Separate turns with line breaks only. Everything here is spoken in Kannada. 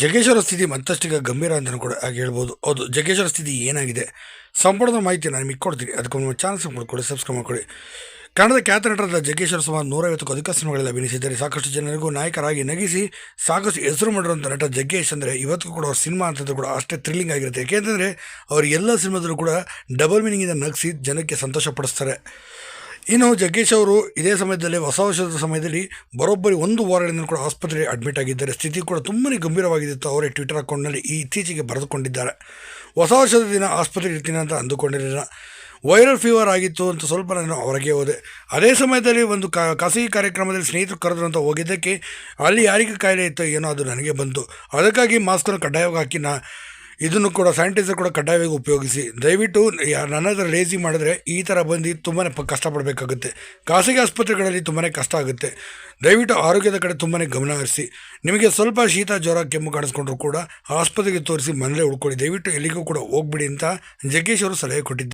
ಜಗ್ಗೇಶ್ವರ ಸ್ಥಿತಿ ಮತ್ತಷ್ಟೀಗ ಗಂಭೀರ ಅಂತಲೂ ಕೂಡ ಹಾಗೆ ಹೇಳ್ಬೋದು. ಹೌದು, ಜಗ್ಗೇಶ್ವರ ಸ್ಥಿತಿ ಏನಾಗಿದೆ? ಸಂಪೂರ್ಣ ಮಾಹಿತಿ ನಾನು ನಿಮಗೆ ಕೊಡ್ತೀನಿ. ಅದಕ್ಕೆ ನಿಮ್ಮ ಚಾನಲ್ಸ್ ಸಬ್ಸ್ಕ್ರೈಬ್ ಕೊಡಿ ಸಬ್ಸ್ಕ್ರೈಬ್ ಮಾಡ್ಕೊಳ್ಳಿ. ಕನ್ನಡದ ಖ್ಯಾತ ನಟರಾದ ಜಗ್ಗೇಶ್ವರ ಸುಮಾರು ನೂರೈವತ್ತಕ್ಕೂ ಅಧಿಕ ಸಿನಿಮಾಗಳಲ್ಲಿ ಅಭಿನಯಿಸಿದ್ದಾರೆ. ಸಾಕಷ್ಟು ಜನರಿಗೂ ನಾಯಕರಾಗಿ ನಗಿಸಿ ಸಾಕಷ್ಟು ಹೆಸರು ಮಾಡಿರುವಂಥ ನಟ ಜಗ್ಗೇಶ್ ಅಂದರೆ ಇವತ್ತಿಗೂ ಕೂಡ ಅವ್ರ ಸಿನಿಮಾ ಅಂತದ್ದು ಕೂಡ ಅಷ್ಟೇ ಥ್ರಿಲ್ಲಿಂಗ್ ಆಗಿರುತ್ತೆ. ಯಾಕೆಂದರೆ ಅವ್ರ ಎಲ್ಲ ಸಿನಿಮಾದಲ್ಲೂ ಕೂಡ ಡಬಲ್ ಮೀನಿಂಗಿಂದ ನಗಿಸಿ ಜನಕ್ಕೆ ಸಂತೋಷ ಪಡಿಸ್ತಾರೆ. ಇನ್ನು ಜಗ್ಗೇಶ್ ಅವರು ಇದೇ ಸಮಯದಲ್ಲಿ, ಹೊಸ ವರ್ಷದ ಸಮಯದಲ್ಲಿ ಬರೋಬ್ಬರಿ ಒಂದು ವಾರದಿಂದ ಕೂಡ ಆಸ್ಪತ್ರೆಗೆ ಅಡ್ಮಿಟ್ ಆಗಿದ್ದಾರೆ. ಸ್ಥಿತಿ ಕೂಡ ತುಂಬಾ ಗಂಭೀರವಾಗಿತ್ತು. ಅವರೇ ಟ್ವಿಟರ್ ಅಕೌಂಟ್ನಲ್ಲಿ ಈ ಇತ್ತೀಚೆಗೆ ಬರೆದುಕೊಂಡಿದ್ದಾರೆ. ಹೊಸ ವರ್ಷದ ದಿನ ಆಸ್ಪತ್ರೆಗೆ ಇರ್ತೀನಿ ಅಂತ ಅಂದುಕೊಂಡಿರಲಿಲ್ಲ. ವೈರಲ್ ಫೀವರ್ ಆಗಿತ್ತು ಅಂತ ಸ್ವಲ್ಪ ನಾನು ಹೊರಗೆ ಹೋದೆ. ಅದೇ ಸಮಯದಲ್ಲಿ ಒಂದು ಕ, ಖಾಸಗಿ ಕಾರ್ಯಕ್ರಮದಲ್ಲಿ ಸ್ನೇಹಿತರು ಕರೆದ್ರು ಅಂತ ಹೋಗಿದ್ದಕ್ಕೆ ಅಲ್ಲಿ ಯಾರಿಗೆ ಕಾಯಿಲೆ ಇತ್ತು ಏನೋ ಅದು ನನಗೆ ಬಂತು. ಅದಕ್ಕಾಗಿ ಮಾಸ್ಕನ್ನು ಕಡ್ಡಾಯವಾಗಿ ಹಾಕಿ ನಾ ಇದನ್ನು ಕೂಡ ಸ್ಯಾನಿಟೈಸರ್ ಕೂಡ ಕಡ್ಡಾಯವಾಗಿ ಉಪಯೋಗಿಸಿ. ದಯವಿಟ್ಟು ನನ್ನದರ ಲೇಸಿ ಮಾಡಿದ್ರೆ ಈ ಥರ ಬಂದು ತುಂಬಾ ಕಷ್ಟಪಡಬೇಕಾಗುತ್ತೆ. ಖಾಸಗಿ ಆಸ್ಪತ್ರೆಗಳಲ್ಲಿ ತುಂಬಾ ಕಷ್ಟ ಆಗುತ್ತೆ. ದಯವಿಟ್ಟು ಆರೋಗ್ಯದ ಕಡೆ ತುಂಬಾ ಗಮನ ಹರಿಸಿ. ನಿಮಗೆ ಸ್ವಲ್ಪ ಶೀತ, ಜ್ವರ, ಕೆಮ್ಮು ಕಾಣಿಸ್ಕೊಂಡ್ರು ಕೂಡ ಆಸ್ಪತ್ರೆಗೆ ತೋರಿಸಿ ಮನೇಲೆ ಉಳ್ಕೊಳ್ಳಿ. ದಯವಿಟ್ಟು ಎಲ್ಲಿಗೂ ಕೂಡ ಹೋಗ್ಬಿಡಿ ಅಂತ ಜಗ್ಗೇಶ್ ಅವರು ಸಲಹೆ ಕೊಟ್ಟಿದ್ದಾರೆ